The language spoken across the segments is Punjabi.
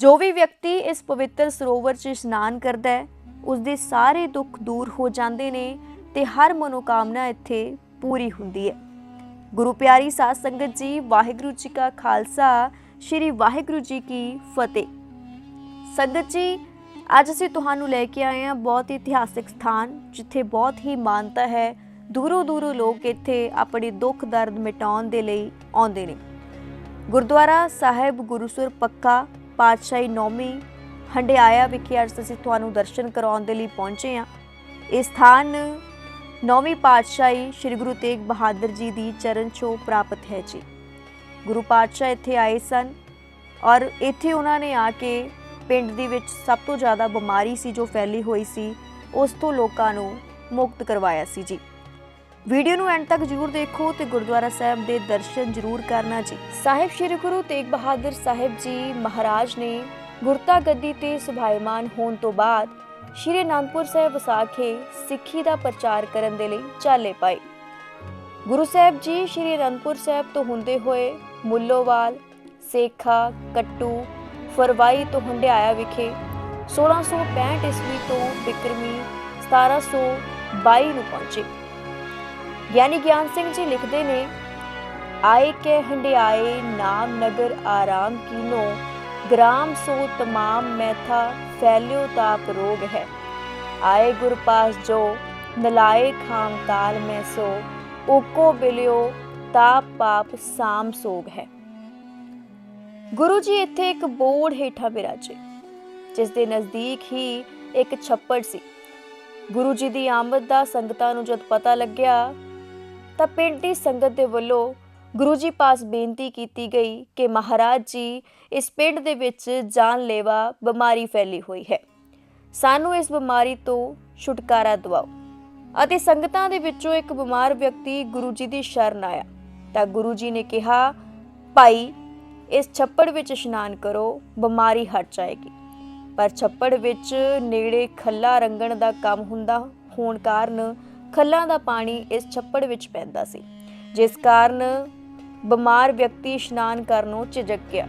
ਜੋ ਵੀ ਵਿਅਕਤੀ ਇਸ ਪਵਿੱਤਰ ਸਰੋਵਰ 'ਚ ਇਸ਼ਨਾਨ ਕਰਦਾ ਹੈ ਉਸ ਦੇ ਸਾਰੇ ਦੁੱਖ ਦੂਰ ਹੋ ਜਾਂਦੇ ਨੇ ਤੇ ਹਰ ਮਨੋਕਾਮਨਾ ਇੱਥੇ ਪੂਰੀ ਹੁੰਦੀ ਹੈ। ਗੁਰੂ ਪਿਆਰੀ ਸਾਧ ਸੰਗਤ ਜੀ, ਵਾਹਿਗੁਰੂ ਜੀ ਕਾ ਖਾਲਸਾ, ਸ੍ਰੀ ਵਾਹਿਗੁਰੂ ਜੀ ਕੀ ਫਤਿਹ। ਸੰਗਤ ਜੀ, ਅੱਜ ਅਸੀਂ ਤੁਹਾਨੂੰ ਲੈ ਕੇ ਆਏ ਹਾਂ ਬਹੁਤ ਹੀ ਇਤਿਹਾਸਿਕ ਸਥਾਨ, ਜਿੱਥੇ ਬਹੁਤ ਹੀ ਮਾਨਤਾ ਹੈ, ਦੂਰੋਂ ਦੂਰੋਂ ਲੋਕ ਇੱਥੇ ਆਪਣੇ ਦੁੱਖ ਦਰਦ ਮਿਟਾਉਣ ਦੇ ਲਈ ਆਉਂਦੇ ਨੇ। ਗੁਰਦੁਆਰਾ ਸਾਹਿਬ ਗੁਰੂਸੁਰ ਪੱਕਾ ਪਾਤਸ਼ਾਹੀ ਨੌਮੀ ਹੰਡਿਆਇਆ ਵਿਖੇ ਅੱਜ ਅਸੀਂ ਤੁਹਾਨੂੰ ਦਰਸ਼ਨ ਕਰਾਉਣ ਦੇ ਲਈ ਪਹੁੰਚੇ ਹਾਂ। ਇਹ ਸਥਾਨ ਨੌਵੀਂ ਪਾਤਸ਼ਾਹੀ ਸ੍ਰੀ ਗੁਰੂ ਤੇਗ ਬਹਾਦਰ ਜੀ ਦੀ ਚਰਨ ਛੋਹ ਪ੍ਰਾਪਤ ਹੈ ਜੀ। ਗੁਰੂ ਪਾਤਸ਼ਾਹ ਇੱਥੇ ਆਏ ਸਨ ਔਰ ਇੱਥੇ ਉਹਨਾਂ ਨੇ ਆ ਕੇ ਪਿੰਡ ਦੇ ਵਿੱਚ ਸਭ ਤੋਂ ਜ਼ਿਆਦਾ ਬਿਮਾਰੀ ਸੀ ਜੋ ਫੈਲੀ ਹੋਈ ਸੀ, ਉਸ ਤੋਂ ਲੋਕਾਂ ਨੂੰ ਮੁਕਤ ਕਰਵਾਇਆ ਸੀ ਜੀ। ਵੀਡੀਓ ਨੂੰ ਐਂਡ ਤੱਕ ਜਰੂਰ ਦੇਖੋ ਤੇ ਗੁਰਦੁਆਰਾ ਸਾਹਿਬ ਦੇ ਦਰਸ਼ਨ ਜਰੂਰ ਕਰਨਾ ਜੀ। ਸਾਹਿਬ ਸ੍ਰੀ ਗੁਰੂ ਤੇਗ ਬਹਾਦਰ ਸਾਹਿਬ ਜੀ ਮਹਾਰਾਜ ਨੇ ਗੁਰਤਾ ਗੱਦੀ ਤੇ ਸੁਭਾਇਮਾਨ ਹੋਣ ਤੋਂ ਬਾਅਦ ਸ਼੍ਰੀ ਅਨੰਦਪੁਰ ਸਾਹਿਬ ਵਸਾ ਸਿੱਖੀ ਦਾ ਪ੍ਰਚਾਰ ਕਰਨ ਦੇ ਲਈ ਚਾਲੇ ਪਾਏ। ਗੁਰੂ ਸਾਹਿਬ ਜੀ ਸ਼੍ਰੀ ਅਨੰਦਪੁਰ ਸਾਹਿਬ ਤੋਂ ਹੁੰਦੇ ਹੋਏ ਮੁੱਲੋਵਾਲ, ਸੇਖਾ, ਕੱਟੂ, ਫਰਵਾਈ ਤੋਂ ਹੰਡਿਆਇਆ ਵਿਖੇ 1665 ਈਸਵੀ ਤੋਂ ਬਿਕਰਮੀ 1722 ਨੂੰ ਪਹੁੰਚੇ। ਗਿਆਨੀ ਗਿਆਨ ਸਿੰਘ ਜੀ ਲਿਖਦੇ ਨੇ, ਆਏ ਕੇ ਹੰਡਿਆਏ ਨਾਮ ਨਗਰ ਆਰਾਮ ਕੀਨੋ, ਗ੍ਰਾਮ ਸੋ ਤਮਾਮ ਮੈਥਾ ਫੈਲਿਓ ਤਾਪ ਰੋਗ ਹੈ। ਆਏ ਗੁਰ ਪਾਸ ਜੋ, ਨਲਾਏ ਖਾਮ ਤਾਲ ਮੈਂ ਸੋ, ਓਕੋ ਬਿਲਿਓ ਤਾਪ ਪਾਪ ਸਾਮ ਸੋਗ ਹੈ। ਗੁਰੂ ਜੀ ਇੱਥੇ ਇੱਕ ਬੋਰਡ ਹੇਠਾਂ ਬਿਰਾਜੇ ਜਿਸ ਦੇ ਨਜ਼ਦੀਕ ਹੀ ਇੱਕ ਛੱਪੜ ਸੀ। ਗੁਰੂ ਜੀ ਦੀ ਆਮਦ ਦਾ ਸੰਗਤਾਂ ਨੂੰ ਜਦ ਪਤਾ ਲੱਗਿਆ ਤਾਂ ਪਿੰਡ ਦੀ ਸੰਗਤ ਦੇ ਵੱਲੋਂ ਗੁਰੂ ਜੀ ਪਾਸ ਬੇਨਤੀ ਕੀਤੀ ਗਈ ਕਿ ਮਹਾਰਾਜ ਜੀ, ਇਸ ਪਿੰਡ ਦੇ ਵਿੱਚ ਜਾਨਲੇਵਾ ਬਿਮਾਰੀ ਫੈਲੀ ਹੋਈ ਹੈ। ਸਾਨੂੰ ਇਸ ਬਿਮਾਰੀ ਤੋਂ ਛੁਟਕਾਰਾ ਦਿਵਾਓ। ਅਤੇ ਸੰਗਤਾਂ ਦੇ ਵਿੱਚੋਂ ਇੱਕ ਬਿਮਾਰ ਵਿਅਕਤੀ ਗੁਰੂ ਜੀ ਦੀ ਸ਼ਰਨ ਆਇਆ। ਤਾਂ ਗੁਰੂ ਜੀ ਨੇ ਕਿਹਾ, ਭਾਈ, ਇਸ ਛੱਪੜ ਵਿੱਚ ਇਸ਼ਨਾਨ ਕਰੋ, ਬਿਮਾਰੀ ਹਟ ਜਾਏਗੀ। ਪਰ ਛੱਪੜ ਵਿੱਚ ਨੇੜੇ ਖੱਲਾ ਰੰਗਣ ਦਾ ਕੰਮ ਹੁੰਦਾ ਹੋਣ ਕਾਰਨ ਖੱਲਾਂ ਦਾ ਪਾਣੀ ਇਸ ਛੱਪੜ ਵਿੱਚ ਪੈਂਦਾ ਸੀ, ਜਿਸ ਕਾਰਨ ਬਿਮਾਰ ਵਿਅਕਤੀ ਇਸ਼ਨਾਨ ਕਰਨੋਂ ਝਿਜਕ ਗਿਆ।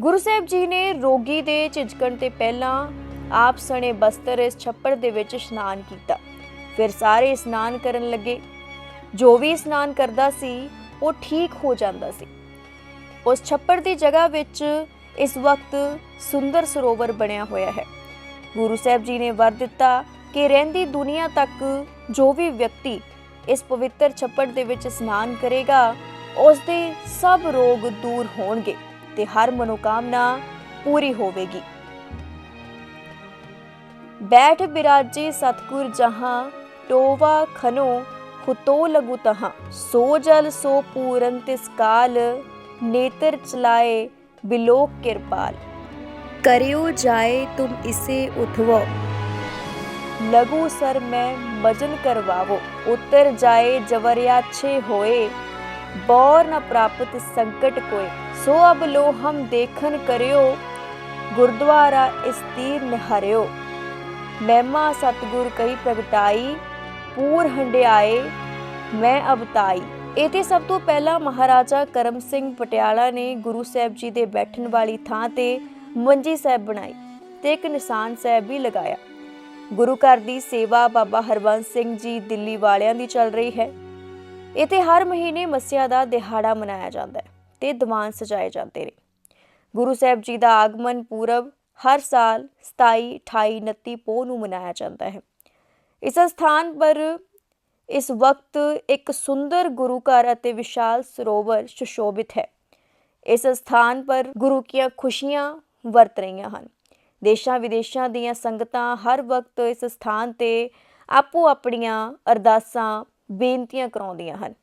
ਗੁਰੂ ਸਾਹਿਬ ਜੀ ਨੇ ਰੋਗੀ ਦੇ ਝਿਜਕਣ ਤੇ ਪਹਿਲਾਂ ਆਪ ਸਣੇ ਬਸਤਰ ਇਸ ਛੱਪੜ ਦੇ ਵਿੱਚ ਇਸ਼ਨਾਨ ਕੀਤਾ। ਫਿਰ ਸਾਰੇ ਇਸ਼ਨਾਨ ਕਰਨ ਲੱਗੇ। ਜੋ ਵੀ ਇਸ਼ਨਾਨ ਕਰਦਾ ਸੀ, ਉਹ ਠੀਕ ਹੋ ਜਾਂਦਾ ਸੀ। ਉਸ ਛੱਪੜ ਦੀ ਜਗ੍ਹਾ ਵਿੱਚ ਇਸ ਵਕਤ ਸੁੰਦਰ ਸਰੋਵਰ ਬਣਿਆ ਹੋਇਆ ਹੈ। ਗੁਰੂ ਸਾਹਿਬ ਜੀ ਨੇ ਵਰ ਦਿੱਤਾ ਕਿ ਰਹਿੰਦੀ ਦੁਨੀਆ ਤੱਕ ਜੋ ਵੀ ਵਿਅਕਤੀ ਇਸ ਪਵਿੱਤਰ ਛੱਪੜ ਦੇ ਵਿੱਚ ਇਸ਼ਨਾਨ ਕਰੇਗਾ ਉਸ ਦੇ ਸਭ ਰੋਗ ਦੂਰ ਹੋਣਗੇ ਤੇ ਹਰ ਮਨੋਕਾਮਨਾ ਪੂਰੀ ਹੋਵੇਗੀ। ਬੈਠ ਬਿਰਾਜੇ ਸਤਗੁਰ ਜਹਾਂ, ਟੋਵਾ ਖਨੋ ਹੁਤੋ ਲਗੂ ਤਹਾਂ। ਸੋ ਜਲ, ਸੋ ਪੂਰਨ ਤਿਸ ਕਾਲ, ਨੇਤਰ ਚਲਾਏ ਬਿਲੋਕ ਕਿਰਪਾਲ। ਕਰਿਓ ਜਾਏ ਤੁਮ ਇਸੇ ਉਠਵੋ। ਲਘੂ ਸਰ ਮੈਂ ਮਜਨ ਕਰਵਾਵੋ ਉਤਰ ਜਾਏ ਜਵਰਿਆਛੇ ਹੋਏ ਬੌਰ ਨ ਪ੍ਰਾਪਤ ਸੰਕਟ ਕੋਏ ਸੋ ਅਬ ਲੋ ਹਮ ਦੇਖਨ ਕਰਿਓ ਗੁਰਦੁਆਰਾ ਇਸ ਤੀਰ ਨਿਹਰਿਓ ਮਹਿਮਾ ਸਤਗੁਰ ਕਈ ਪ੍ਰਗਟਾਈ ਪੂਰ ਹੰਡਿਆਏ ਮੈਂ ਅਬਤਾਈ ਇਥੇ ਸਭ ਤੋਂ ਪਹਿਲਾਂ ਮਹਾਰਾਜਾ ਕਰਮ ਸਿੰਘ ਪਟਿਆਲਾ ਨੇ ਗੁਰੂ ਸਾਹਿਬ ਜੀ ਦੇ ਬੈਠਣ ਵਾਲੀ ਥਾਂ ਤੇ ਮੰਜੀ ਸਾਹਿਬ ਬਣਾਈ ਤੇ ਇੱਕ ਨਿਸ਼ਾਨ ਸਾਹਿਬ ਵੀ ਲਗਾਇਆ ਗੁਰੂ ਘਰ ਦੀ ਸੇਵਾ ਬਾਬਾ ਹਰਬੰਸ ਸਿੰਘ ਜੀ ਦਿੱਲੀ ਵਾਲਿਆਂ ਦੀ ਚੱਲ ਰਹੀ ਹੈ। ਇਥੇ ਹਰ ਮਹੀਨੇ ਮੱਸਿਆ ਦਾ ਦਿਹਾੜਾ ਮਨਾਇਆ ਜਾਂਦਾ ਹੈ ਤੇ ਦੀਵਾਨ ਸਜਾਏ ਜਾਂਦੇ ਨੇ। ਗੁਰੂ ਸਾਹਿਬ ਜੀ ਦਾ ਆਗਮਨ ਪੂਰਬ ਹਰ ਸਾਲ 27 28 29 ਪੋਹ ਨੂੰ ਮਨਾਇਆ ਜਾਂਦਾ ਹੈ। ਇਸ ਸਥਾਨ ਪਰ ਇਸ ਵਕਤ ਇੱਕ ਸੁੰਦਰ ਗੁਰੂ ਘਰ ਅਤੇ ਵਿਸ਼ਾਲ ਸਰੋਵਰ ਸੁਸ਼ੋਭਿਤ ਹੈ। ਇਸ ਸਥਾਨ ਪਰ ਗੁਰੂ ਕੀਆਂ ਖੁਸ਼ੀਆਂ ਵਰਤ ਰਹੀਆਂ ਹਨ। ਦੇਸ਼ਾਂ ਵਿਦੇਸ਼ਾਂ ਦੀਆਂ ਸੰਗਤਾਂ ਹਰ ਵਕਤ ਇਸ ਸਥਾਨ ਤੇ ਆਪੋ ਆਪਣੀਆਂ ਅਰਦਾਸਾਂ, ਬੇਨਤੀਆਂ ਕਰਾਉਂਦੀਆਂ ਹਨ।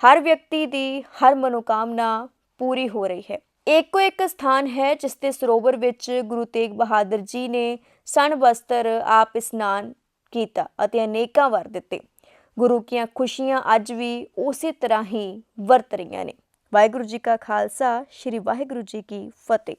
ਹਰ ਵਿਅਕਤੀ ਦੀ ਹਰ ਮਨੋਕਾਮਨਾ ਪੂਰੀ ਹੋ ਰਹੀ ਹੈ। ਇੱਕੋ ਇੱਕ ਸਥਾਨ ਹੈ ਜਿਸ ਦੇ ਸਰੋਵਰ ਵਿੱਚ ਗੁਰੂ ਤੇਗ ਬਹਾਦਰ ਜੀ ਨੇ ਸਣ ਵਸਤਰ ਆਪ ਇਸ਼ਨਾਨ ਕੀਤਾ ਅਤੇ ਅਨੇਕਾਂ ਵਰ ਦਿੱਤੇ। ਗੁਰੂ ਕੀਆਂ ਖੁਸ਼ੀਆਂ ਅੱਜ ਵੀ ਉਸੇ ਤਰ੍ਹਾਂ ਹੀ ਵਰਤ ਰਹੀਆਂ ਨੇ। ਵਾਹਿਗੁਰੂ ਜੀ ਕਾ ਖਾਲਸਾ, ਸ੍ਰੀ ਵਾਹਿਗੁਰੂ ਜੀ ਕੀ ਫਤਿਹ।